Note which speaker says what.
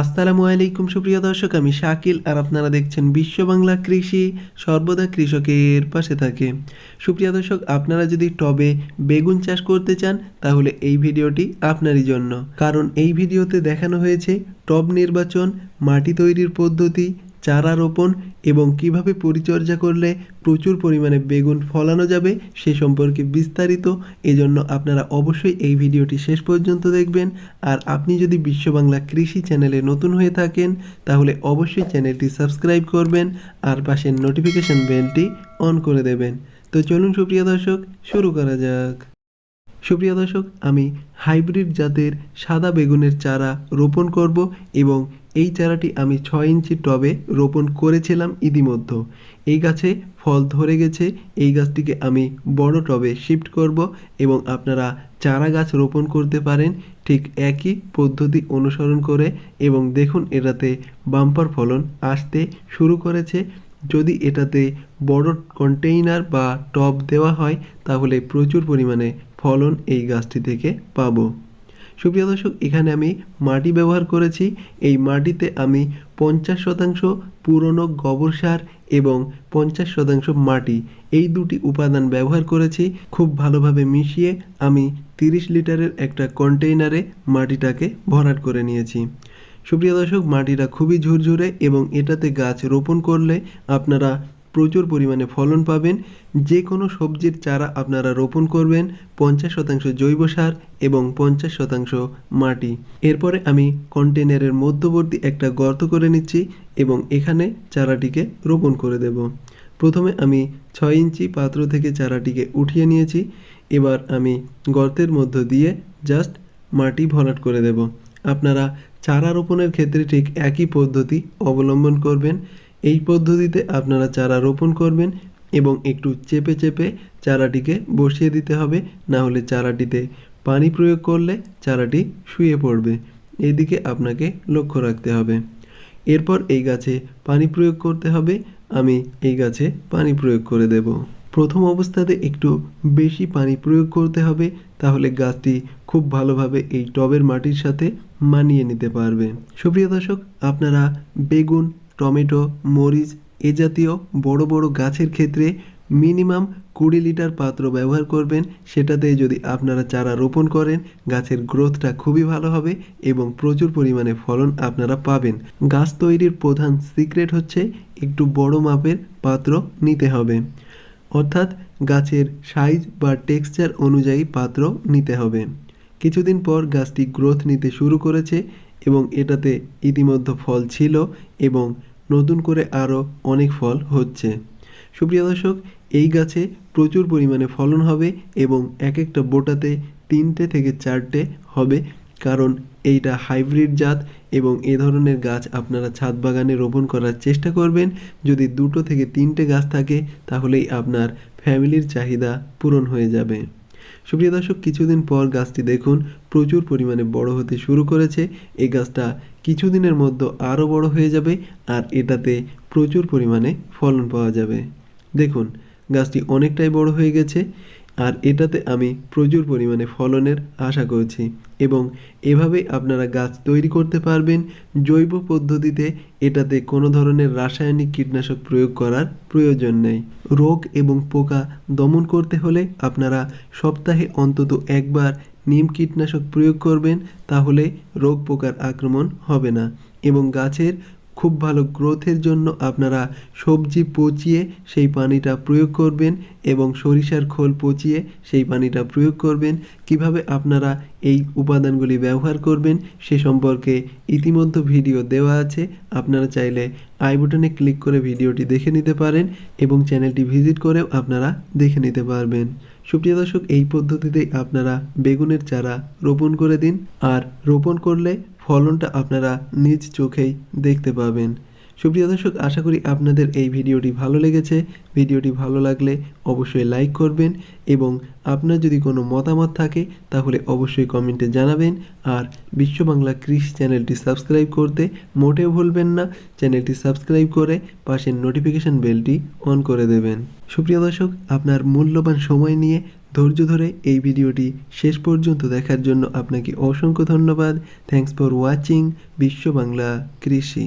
Speaker 1: আসসালামু আলাইকুম, সুপ্রিয় দর্শক, আমি শাকিল আর আপনারা দেখছেন বিশ্ব বাংলা কৃষি, সর্বদা কৃষকের পাশে থাকে। সুপ্রিয় দর্শক, আপনারা যদি টবে বেগুন চাষ করতে চান, তাহলে এই ভিডিওটি আপনারই জন্য। কারণ এই ভিডিওতে দেখানো হয়েছে টব নির্বাচন, মাটি তৈরির পদ্ধতি চারা রোপণ এবং কীভাবে পরিচর্যা করলে প্রচুর পরিমাণে বেগুন ফলানো যাবে সে সম্পর্কে বিস্তারিত। এজন্য আপনারা অবশ্যই এই ভিডিওটি শেষ পর্যন্ত দেখবেন। আর আপনি যদি বিশ্ব বাংলা কৃষি চ্যানেলে নতুন হয়ে থাকেন, তাহলে অবশ্যই চ্যানেলটি সাবস্ক্রাইব করবেন আর পাশের নোটিফিকেশন বেলটি অন করে দেবেন। তো চলুন সুপ্রিয় দর্শক, শুরু করা যাক। সুপ্রিয় দর্শক, আমি হাইব্রিড জাতের সাদা বেগুনের চারা রোপণ করব এবং এই চারাটি আমি ছয় ইঞ্চি টবে রোপণ করেছিলাম ইতিমধ্যে। এই গাছে ফল ধরে গেছে। এই গাছটিকে আমি বড় টবে শিফট করব এবং আপনারা চারা গাছ রোপণ করতে পারেন ঠিক একই পদ্ধতি অনুসরণ করে এবং দেখুন এটাতে বাম্পার ফলন আসতে শুরু করেছে। যদি এটাতে বড় কন্টেইনার বা টব দেওয়া হয় তাহলে প্রচুর পরিমাণে ফলন এই গাছটি থেকে পাবো। সুপ্রিয় দর্শক, এখানে আমি মাটি ব্যবহার করেছি। এই মাটিতে আমি পঞ্চাশ শতাংশ পুরনো গোবর সার এবং পঞ্চাশ শতাংশ মাটি। এই দুটি উপাদান ব্যবহার করেছি। খুব ভালোভাবে মিশিয়ে আমি তিরিশ লিটারের একটা কন্টেইনারে মাটিটাকে ভরাট করে নিয়েছি। সুপ্রিয় দর্শক, মাটিটা খুবই ঝুরঝুরে এবং এটাতে গাছ রোপণ করলে আপনারা প্রচুর পরিমাণে ফলন পাবেন। যে কোনো সবজির চারা আপনারা রোপণ করবেন, পঞ্চাশ শতাংশ জৈব সার এবং পঞ্চাশ শতাংশ মাটি। এরপরে আমি কন্টেনারের মধ্যবর্তী একটা গর্ত করে নিচ্ছি এবং এখানে চারাটিকে রোপণ করে দেব। প্রথমে আমি ছয় ইঞ্চি পাত্র থেকে চারাটিকে উঠিয়ে নিয়েছি। এবার আমি গর্তের মধ্য দিয়ে জাস্ট মাটি ভরাট করে দেব। আপনারা চারা রোপণের ক্ষেত্রে ঠিক একই পদ্ধতি অবলম্বন করবেন। এই পদ্ধতিতে আপনারা চারা রোপণ করবেন এবং একটু চেপে চেপে চারাটিকে বসিয়ে দিতে হবে, না হলে চারাটিতে পানি প্রয়োগ করলে চারাটি শুয়ে পড়বে। এদিকে আপনাকে লক্ষ্য রাখতে হবে। এরপর এই গাছে পানি প্রয়োগ করতে হবে। আমি এই গাছে পানি প্রয়োগ করে দেব। প্রথম অবস্থাতে একটু বেশি পানি প্রয়োগ করতে হবে, তাহলে গাছটি খুব ভালোভাবে এই টবের মাটির সাথে মানিয়ে নিতে পারবে। সুপ্রিয় দর্শক, আপনারা বেগুন টমেটো, মরিচ এ জাতীয় বড় বড় গাছের ক্ষেত্রে মিনিমাম কুড়ি লিটার পাত্র ব্যবহার করবেন। সেটাতে যদি আপনারা চারা রোপণ করেন, গাছের গ্রোথটা খুবই ভালো হবে এবং প্রচুর পরিমাণে ফলন আপনারা পাবেন। গাছ তৈরির প্রধান সিক্রেট হচ্ছে একটু বড় মাপের পাত্র নিতে হবে। অর্থাৎ গাছের সাইজ বা টেক্সচার অনুযায়ী পাত্র নিতে হবে। কিছুদিন পর গাছটি গ্রোথ নিতে শুরু করেছে এবং এটাতে ইতিমধ্যে ফল ছিল এবং নতুন করে আরও অনেক ফল হচ্ছে। সুপ্রিয় দর্শক, এই গাছে প্রচুর পরিমাণে ফলন হবে এবং এক একটা বোটাতে তিনটে থেকে চারটে হবে কারণ এইটা হাইব্রিড জাত এবং এ ধরনের গাছ আপনারা ছাদ বাগানে রোপণ করার চেষ্টা করবেন। যদি দুটো থেকে তিনটে গাছ থাকে, তাহলেই আপনার ফ্যামিলির চাহিদা পূরণ হয়ে যাবে। সুপ্রিয় দর্শক, কিছুদিন পর গাছটি দেখুন, প্রচুর পরিমাণে বড় হতে শুরু করেছে। এই গাছটা কিছুদিনের মধ্যে আরও বড় হয়ে যাবে আর এটাতে প্রচুর পরিমাণে ফলন পাওয়া যাবে। দেখুন, গাছটি অনেকটাই বড় হয়ে গেছে। আর এটাতে আমি প্রচুর পরিমাণে ফলনের আশা করছি এবং এভাবেই আপনারা গাছ তৈরি করতে পারবেন জৈব পদ্ধতিতে এটাতে কোনো ধরনের রাসায়নিক কীটনাশক প্রয়োগ করার প্রয়োজন নেই। রোগ এবং পোকা দমন করতে হলে আপনারা সপ্তাহে অন্তত একবার নিম কীটনাশক প্রয়োগ করবেন, তাহলে রোগ পোকার আক্রমণ হবে না এবং গাছের খুব ভালো গ্রোথের জন্য আপনারা সবজি পচিয়ে সেই পানিটা প্রয়োগ করবেন এবং সরিষার খোল পচিয়ে সেই পানিটা প্রয়োগ করবেন। কীভাবে আপনারা এই উপাদানগুলি ব্যবহার করবেন সে সম্পর্কে ইতিমধ্যে ভিডিও দেওয়া আছে। আপনারা চাইলে আই বাটনে ক্লিক করে ভিডিওটি দেখে নিতে পারেন এবং চ্যানেলটি ভিজিট করেও আপনারা দেখে নিতে পারবেন। সুপ্রিয় দর্শক, এই পদ্ধতিতেই আপনারা বেগুনের চারা রোপণ করে দিন। আর রোপণ করলে ফলনটা আপনারা নিজ চোখেই দেখতে পাবেন। সুপ্রিয় দর্শক, আশা করি আপনাদের এই ভিডিওটি ভালো লেগেছে। ভিডিওটি ভালো লাগলে অবশ্যই লাইক করবেন এবং আপনার যদি কোনো মতামত থাকে, তাহলে অবশ্যই কমেন্টে জানাবেন। আর বিশ্ব বাংলা কৃষি চ্যানেলটি সাবস্ক্রাইব করতে মোটেও ভুলবেন না। চ্যানেলটি সাবস্ক্রাইব করে পাশের নোটিফিকেশন বেলটি অন করে দেবেন। সুপ্রিয় দর্শক, আপনার মূল্যবান সময় নিয়ে ধৈর্য ধরে এই ভিডিওটি শেষ পর্যন্ত দেখার জন্য আপনাকে অসংখ্য ধন্যবাদ। থ্যাংকস ফর ওয়াচিং বিশ্ব বাংলা কৃষি।